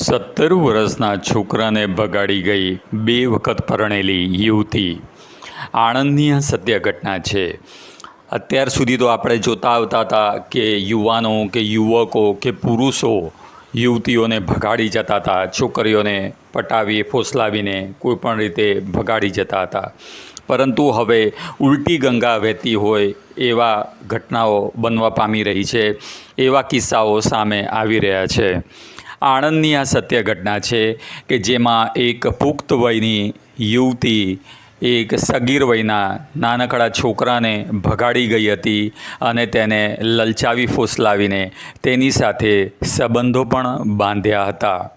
સત્તર વર્ષના છોકરાને ભગાડી ગઈ બે વખત પરણેલી યુવતી. આણંદની આ સત્ય ઘટના છે. અત્યાર સુધી તો આપણે જોતા આવતા હતા કે યુવાનો, કે યુવકો, કે પુરુષો યુવતીઓને ભગાડી જતા હતા, છોકરીઓને પટાવી ફોસલાવીને કોઈ પણ રીતે ભગાડી જતા હતા. પરંતુ હવે ઉલટી ગંગા વહેતી હોય એવા ઘટનાઓ બનવા પામી રહી છે, એવા કિસ્સાઓ સામે આવી રહ્યા છે. આણંદની આ સત્ય ઘટના છે કે જેમાં એક પુખ્ત વયની યુવતી, એક સગીર વયના નાનકડા છોકરાને ભગાડી ગઈ હતી અને તેને લલચાવી ફોસલાવીને તેની સાથે સંબંધો પણ બાંધ્યા હતા.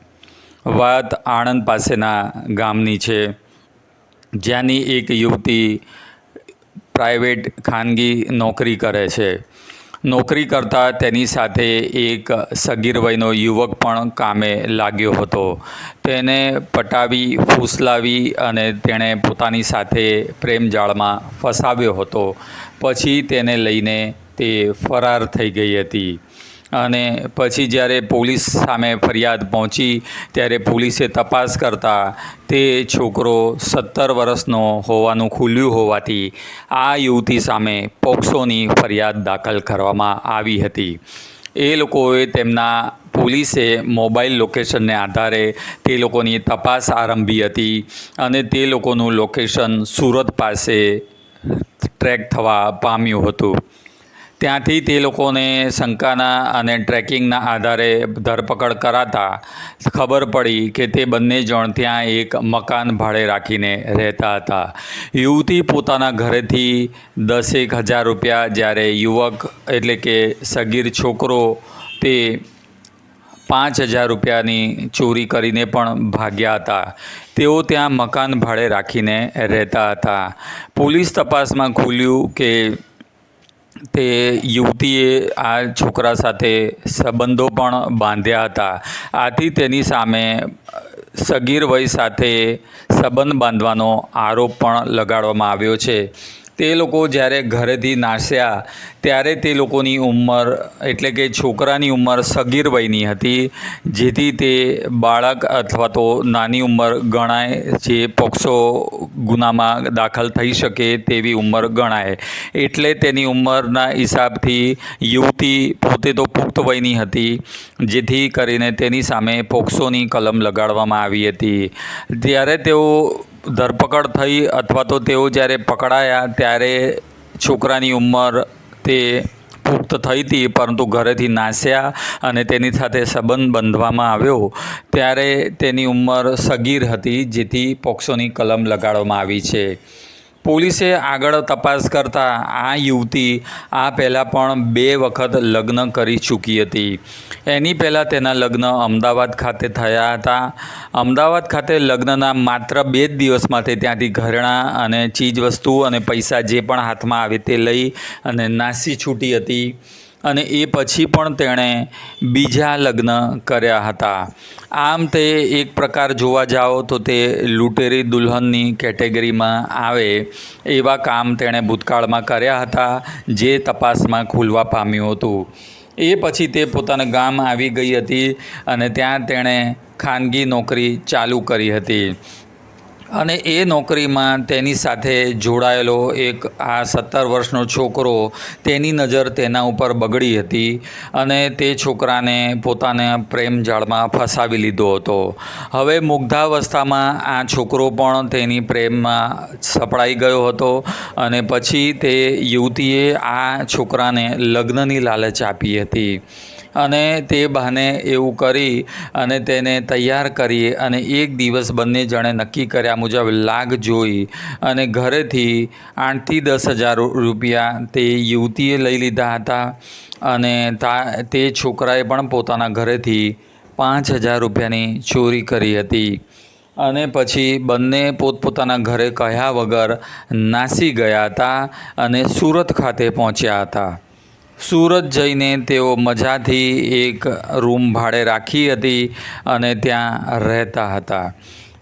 વાત આણંદ પાસેના ગામની છે. જ્યાંની એક યુવતી પ્રાઇવેટ ખાનગી નોકરી કરે છે. નોકરી કરતાં તેની સાથે એક સગીર વયનો યુવક પણ કામે લાગ્યો હતો. તેને પટાવી, ફૂસલાવી અને તેણે પોતાની સાથે પ્રેમ જાળમાં ફસાવ્યો હતો. પછી તેને લઈને તે ફરાર થઈ ગઈ હતી. અને પછી જ્યારે પોલીસ સામે ફરિયાદ પહોંચી, ત્યારે પોલીસે તપાસ કરતાં તે છોકરો સત્તર વર્ષનો હોવાનું ખુલ્યું હોવાથી આ યુવતી સામે પોક્સોની ફરિયાદ દાખલ કરવામાં આવી હતી. એ લોકોએ તેમના પોલીસે મોબાઈલ લોકેશનને આધારે તે લોકોની તપાસ આરંભી હતી અને તે લોકોનું લોકેશન સુરત પાસે ટ્રેક થવા પામ્યું હતું. ત્યાંથી તે લોકોને શંકાના અને ટ્રેકિંગના આધારે ધરપકડ કરાતા ખબર પડી કે તે બંને જણ ત્યાં એક મકાન ભાડે રાખીને રહેતા હતા. યુવતી પોતાના ઘરેથી દસેક હજાર રૂપિયા જ્યારે યુવક એટલે કે સગીર છોકરો તે પાંચ હજાર રૂપિયાની ચોરી કરીને પણ ભાગ્યા હતા. તેઓ ત્યાં મકાન ભાડે રાખીને રહેતા હતા. પોલીસ તપાસમાં ખુલ્યું કે તે યુવતીએ આ છોકરા સાથે સંબંધો પણ બાંધ્યા હતા. આથી તેની સામે સગીર વય સાથે સંબંધ બાંધવાનો આરોપ પણ લગાડવામાં આવ્યો છે. તે લોકો જ્યારે ઘરેથી નાસ્યા, ત્યારે તે લોકોની ઉંમર, એટલે કે છોકરાની ઉંમર સગીર વયની હતી, જેથી તે બાળક અથવા તો નાની ઉંમર ગણાય, જે પોક્સો ગુનામાં દાખલ થઈ શકે તેવી ઉંમર ગણાય. એટલે તેની ઉંમરના હિસાબથી યુવતી પોતે તો પુખ્ત વયની હતી, જેથી કરીને તેની સામે પોક્સોની કલમ લગાડવામાં આવી હતી. ત્યારે તેઓ ધરપકડ થઈ અથવા તો તેઓ જ્યારે પકડાયા ત્યારે છોકરાની ઉંમર તે પુખ્ત થઈ હતી, પરંતુ ઘરેથી નાસ્યા અને તેની સાથે સંબંધ બાંધવામાં આવ્યો. ત્યારે તેની ઉંમર સગીર હતી, જેથી પોક્સોની કલમ લગાડવામાં આવી છે. પોલીસે આગળ તપાસ કરતાં આ યુવતી આ પહેલાં પણ બે વખત લગ્ન કરી ચૂકી હતી. એની પહેલાં તેના લગ્ન અમદાવાદ ખાતે થયા હતા. અમદાવાદ ખાતે લગ્નના માત્ર બે જ દિવસમાં તે ત્યાંથી ઘરેણાં અને ચીજવસ્તુ અને પૈસા જે પણ હાથમાં આવે તે લઈ અને નાસી છૂટી હતી. અને એ પછી પણ તેણે બીજા લગ્ન કર્યા હતા. આમ તે એક પ્રકાર જોવા જાઓ તો તે લૂંટેરી દુલ્હનની કેટેગરીમાં આવે એવા કામ તેણે ભૂતકાળમાં કર્યા હતા જે તપાસમાં ખુલવા પામ્યું હતું. એ પછી તે પોતાના ગામ આવી ગઈ હતી અને ત્યાં તેણે ખાનગી નોકરી ચાલુ કરી હતી. અને એ નોકરીમાં તેની સાથે જોડાયેલો એક આ સત્તર વર્ષનો છોકરો તેની નજર તેના ઉપર બગડી હતી અને તે છોકરાને પોતાના પ્રેમ જાળમાં ફસાવી લીધો હતો. હવે મુગ્ધાવસ્થામાં આ છોકરો પણ તેની પ્રેમમાં સપડાઈ ગયો હતો અને પછી તે યુવતીએ આ છોકરાને લગ્નની લાલચ આપી હતી. અને તે બહાને એવું કરી અને તેને તૈયાર કરી અને એક દિવસ બંને જણે નક્કી કર્યા મુજબ લાગ જોઈ અને ઘરેથી આઠથી દસ હજાર રૂપિયા તે યુવતીએ લઈ લીધા હતા અને તા, તે છોકરાએ પણ પોતાના ઘરેથી પાંચ હજાર રૂપિયાની ચોરી કરી હતી. અને પછી બંને પોતપોતાના ઘરે કહ્યા વગર નાસી ગયા હતા અને સુરત ખાતે પહોંચ્યા હતા. સુરત જઈને તેઓ મજાથી એક રૂમ ભાડે રાખી હતી અને ત્યાં રહેતા હતા.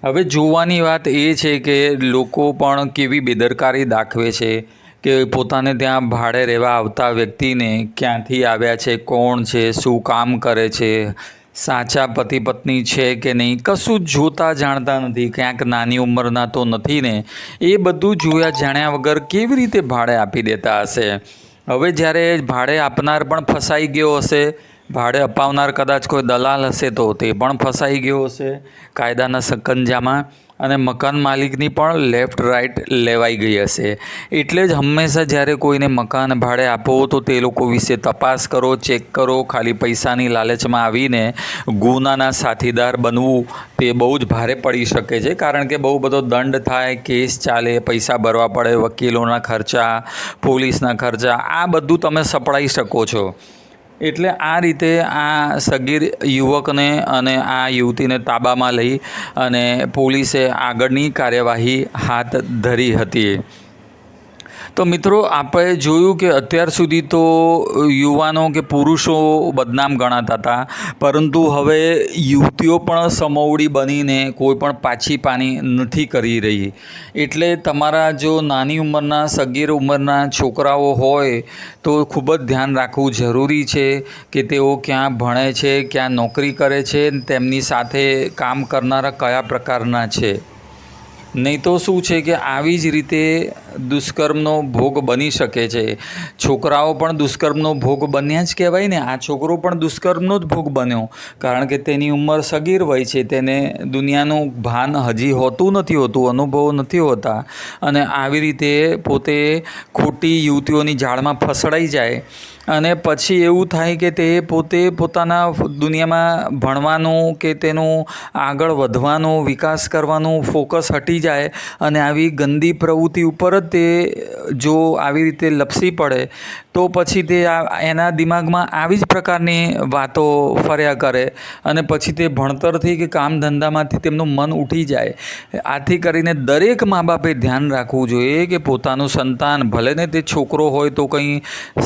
હવે જોવાની વાત એ છે કે લોકો પણ કેવી બેદરકારી દાખવે છે કે પોતાને ત્યાં ભાડે રહેવા આવતા વ્યક્તિને ક્યાંથી આવ્યા છે, કોણ છે, શું કામ કરે છે, સાચા પતિ પત્ની છે કે નહીં, કશું જોતા જાણતા નથી, ક્યાંક નાની ઉંમરના તો નથી ને, એ બધું જોયા જાણ્યા વગર કેવી રીતે ભાડે આપી દેતા હશે? હવે જ્યારે ભાડે આપનાર પણ ફસાઈ ગયો હશે, ભાડે અપાવનાર કદાચ કોઈ દલાલ હશે તો તે પણ ફસાઈ ગયો હશે. કાયદાના સકંજામાં અને મકાન માલિકની પણ લેફ્ટ રાઇટ લેવાઈ ગઈ હશે. એટલે જ હંમેશા જ્યારે કોઈને મકાન ભાડે આપો તો તે લોકો વિશે તપાસ કરો, ચેક કરો, ખાલી પૈસાની લાલચમાં આવીને ગુનાના સાથીદાર બનવું તે બહુ જ ભારે પડી શકે છે. કારણ કે બહુ બધો દંડ થાય, કેસ ચાલે, પૈસા ભરવા પડે, વકીલોના ખર્ચા, પોલીસના ખર્ચા, આ બધું તમે સપડાઈ શકો છો. એટલે આ રીતે આ સગીર યુવકને અને આ યુવતીને તાબામાં લઈ અને પોલીસે આગળની કાર્યવાહી હાથ ધરી હતી. તો મિત્રો, આપણે જોયું કે અત્યાર સુધી તો યુવાનો કે પુરુષો બદનામ ગણાતા હતા. પરંતુ હવે યુવતીઓ પણ સમવડી બનીને કોઈ પણ પાછી પાની નથી કરી રહી. એટલે તમારા જો નાની ઉંમરના, સગીર ઉંમરના છોકરાઓ હોય, તો ખૂબ જ ધ્યાન રાખવું જરૂરી છે કે તેઓ ક્યાં ભણે છે, ક્યાં નોકરી કરે છે, તેમની સાથે કામ કરનારા કયા પ્રકારના છે? નહીં તો શું છે કે આવી જ રીતે દુષ્કર્મનો ભોગ બની શકે છે. છોકરાઓ પણ દુષ્કર્મનો ભોગ બન્યા જ કહેવાય ને. આ છોકરો પણ દુષ્કર્મનો જ ભોગ બન્યો. કારણ કે તેની ઉંમર સગીર હોય છે. તેને દુનિયાનું ભાન હજી હોતું નથી હોતું, અનુભવ નથી હોતા. અને આવી રીતે પોતે ખોટી યુવતીઓની જાળમાં ફસડાઈ જાય. અને પછી એવું થાય કે તે પોતે પોતાના દુનિયામાં ભણવાનું કે તેનું આગળ વધવાનું, વિકાસ કરવાનું ફોકસ હટી જાય અને આવી ગંદી પ્રવૃત્તિ ઉપર જ તે જો આવી રીતે લપસી પડે, તો પછી તે એના દિમાગમાં આવી જ પ્રકારની વાતો ફર્યા કરે અને પછી તે ભણતરથી કે કામ ધંધામાંથી તેમનું મન ઉઠી જાય. આથી કરીને દરેક મા બાપે ધ્યાન રાખવું જોઈએ કે પોતાનું સંતાન ભલે ને તે છોકરો હોય તો કંઈ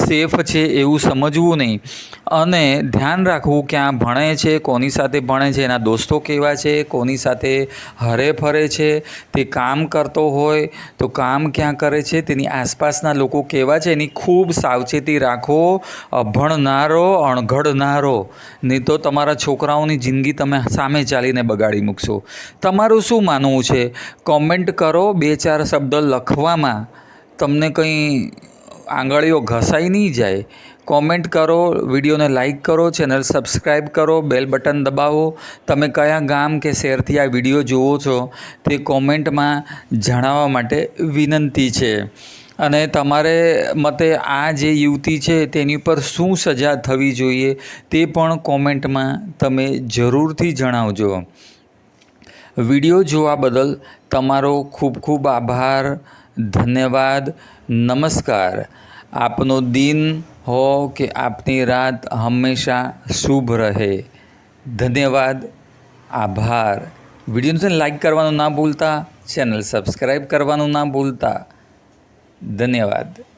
સેફ છે એવું સમજવું નહીં. અને ધ્યાન રાખવું ક્યાં ભણે છે, કોની સાથે ભણે છે, એના દોસ્તો કેવા છે, કોની સાથે હરે ફરે છે, તે કામ કરતો હોય તો કામ ક્યાં કરે છે, તેની આસપાસના લોકો કેવા છે, એની ખૂબ સાવચેતી રાખો, અભણનારો, અણઘડનારો. નહીં તો તમારા છોકરાઓની જિંદગી તમે સામે ચાલીને બગાડી મૂકશો. તમારું શું માનવું છે? કોમેન્ટ કરો, બે ચાર શબ્દ લખવામાં. તમને કંઈ આંગળીઓ ઘસાઈ નહીં જાય કોમેન્ટ કરો, વિડીયોને લાઈક કરો ચેનલ સબસ્ક્રાઈબ કરો બેલ બટન દબાવો. તમે કયા ગામ કે શહેરથી આ વીડિયો જુઓ છો તે કોમેન્ટમાં જણાવવા માટે વિનંતી છે. અને તમારે મતે આ જે યુવતી છે તેની પર શું સજા થવી જોઈએ તે પણ કોમેન્ટમાં તમે જરૂરથી જણાવજો. વીડિયો જોવા બદલ તમારો ખૂબ ખૂબ આભાર. ધન્યવાદ, નમસ્કાર. આપનો દિન હો કે આપની રાત હંમેશા શુભ રહે. ધન્યવાદ, આભાર. વિડીયોને લાઈક કરવાનું ના ભૂલતા, ચેનલ સબસ્ક્રાઈબ કરવાનું ના ભૂલતા. ધન્યવાદ.